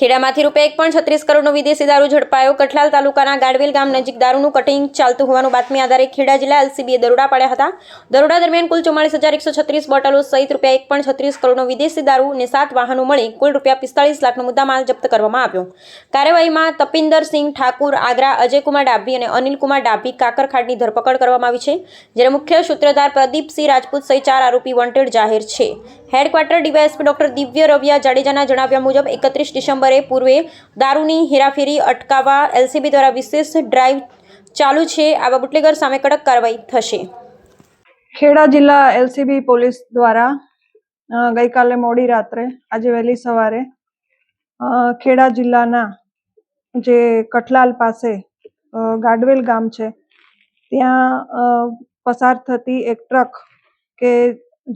ખેડામાંથી રૂપિયા એક પણ છત્રીસ કરોડનો વિદેશી દારૂ ઝડપાયો. કઠલાલ તાલુકાના ગાડવેલ ગામ નજીક દારૂનું કટિંગ ચાલતું હોવાનું બાતમી આધારે ખેડા જિલ્લા એલસીબીએ દરોડા પાડ્યા હતા. દરોડા દરમિયાન કુલ ચુમ્માળીસ હજાર એકસો છત્રીસ બોટલો સહિત રૂપિયા એક પણ છત્રીસ કરોડનો વિદેશી દારૂ અને સાત વાહનો મળી કુલ રૂપિયા પિસ્તાળીસ લાખનો મુદ્દામાલ જપ્ત કરવામાં આવ્યો. કાર્યવાહીમાં તપિન્દરસિંહ ઠાકુર, આગ્રા, અજયકુમાર ડાભી અને અનિલકુમાર ડાભી કાકરખાડની ધરપકડ કરવામાં આવી છે, જ્યારે મુખ્ય સૂત્રધાર પ્રદીપસિંહ રાજપૂત સહિત ચાર આરોપી વોન્ટેડ જાહેર છે. હેડક્વાર્ટર ડીવાયએસપી ડોક્ટર દિવ્ય રવિયા જાડેજાના જણાવ્યા મુજબ એકત્રીસ ડિસેમ્બરે પૂર્વે દારૂની હેરાફેરી અટકાવવા એલસીબી દ્વારા વિશેષ ડ્રાઈવ ચાલુ છે. આવા બુટલેગર સામે કડક કાર્યવાહી થશે. ખેડા જિલ્લા એલસીબી પોલીસ દ્વારા ગઈકાલે મોડી રાત્રે, આજે વહેલી સવારે ખેડા જિલ્લાના જે કઠલાલ પાસે ગાડવેલ ગામ છે, ત્યાં પસાર થતી એક ટ્રક કે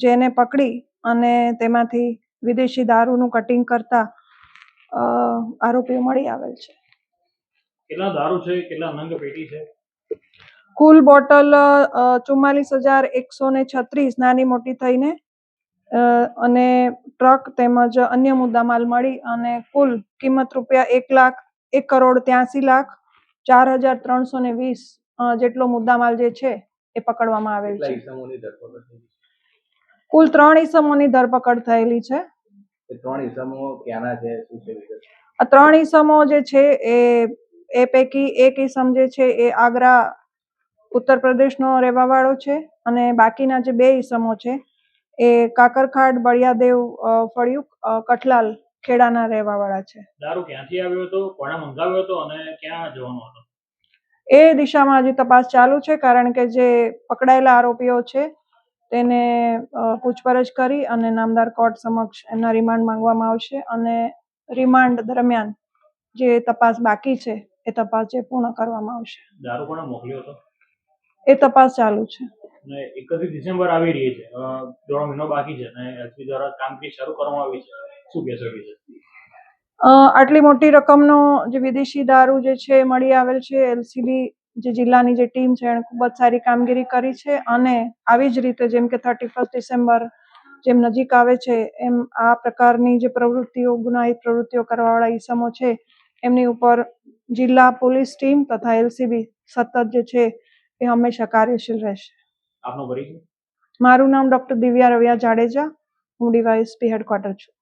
જેને પકડી અને તેમાંથી વિદેશી દારૂનું કટિંગ કરતા અ, આરોપીઓ મળી આવેલ છે. કેટલા દારૂ છે? કેટલા નંગ પેટી છે? કુલ બોટલ ચુમ્માલીસ હજાર એકસો ને છત્રીસ નાની મોટી થઈને અ, અને ટ્રક તેમજ અન્ય મુદ્દામાલ મળી અને કુલ કિંમત રૂપિયા એક લાખ એક કરોડ ત્યાસી લાખ ચાર હજાર ત્રણસો ને વીસ અ, જેટલો મુદ્દામાલ જે છે એ પકડવામાં આવેલ છે? કુલ ત્રણ ઈસમોની ધરપકડ થયેલી છે. ત્રણ ઈસમો ક્યાંના છે? શું છે આ ત્રણ ઈસમો જે છે એ એ પૈકી એક ઈસમ જે છે એ આગ્રા ઉત્તર પ્રદેશનો રહેવાવાળો છે અને બાકીના જે બે ઈસમો છે એ કાકરખાડ બળિયાદેવ અ, ફળિયું કઠલાલ ખેડાના રહેવાવાળા છે. દારૂ ક્યાંથી આવ્યો હતો? કોણે મંગાવ્યો હતો અને ક્યાં જવાનો હતો? એ દિશામાં હજી તપાસ ચાલુ છે કારણ કે જે પકડાયેલા આરોપીઓ છે તેને પૂછપરછ કરી અને નામદાર કોર્ટ સમક્ષ એમના રિમાન્ડ માંગવામાં આવશે અને રિમાન્ડ દરમિયાન જે તપાસ બાકી છે એ તપાસ જે પૂર્ણ કરવામાં આવશે. દારૂ કોણે મોકલ્યો હતો? એ તપાસ ચાલુ છે. અને એકત્રીસ ડિસેમ્બર આવી રહી છે. દોઢ મહિનો બાકી છે અને એસપી દ્વારા કામગીરી શરૂ કરવામાં આવી છે. શું કહેશો એ આટલી મોટી રકમનો જે વિદેશી દારૂ જે છે એ મળી આવેલ છે એલસીબી જે જિલ્લાની જે ટીમ છે એણે ખૂબ જ સારી કામગીરી કરી છે અને આવી જ રીતે જેમ કે થર્ટી ફર્સ્ટ ડિસેમ્બર જેમ નજીક આવે છે એમ આ પ્રકારની જે પ્રવૃત્તિઓ ગુનાહિત પ્રવૃત્તિઓ કરવાવાળા ઈસમો છે એમની ઉપર જિલ્લા પોલીસ ટીમ તથા એલસીબી સતત જે છે એ હંમેશા કાર્યશીલ રહેશે. મારું નામ ડોક્ટર દિવ્યા રવિયા જાડેજા હું ડીવાયએસપી હેડક્વાર્ટર છું.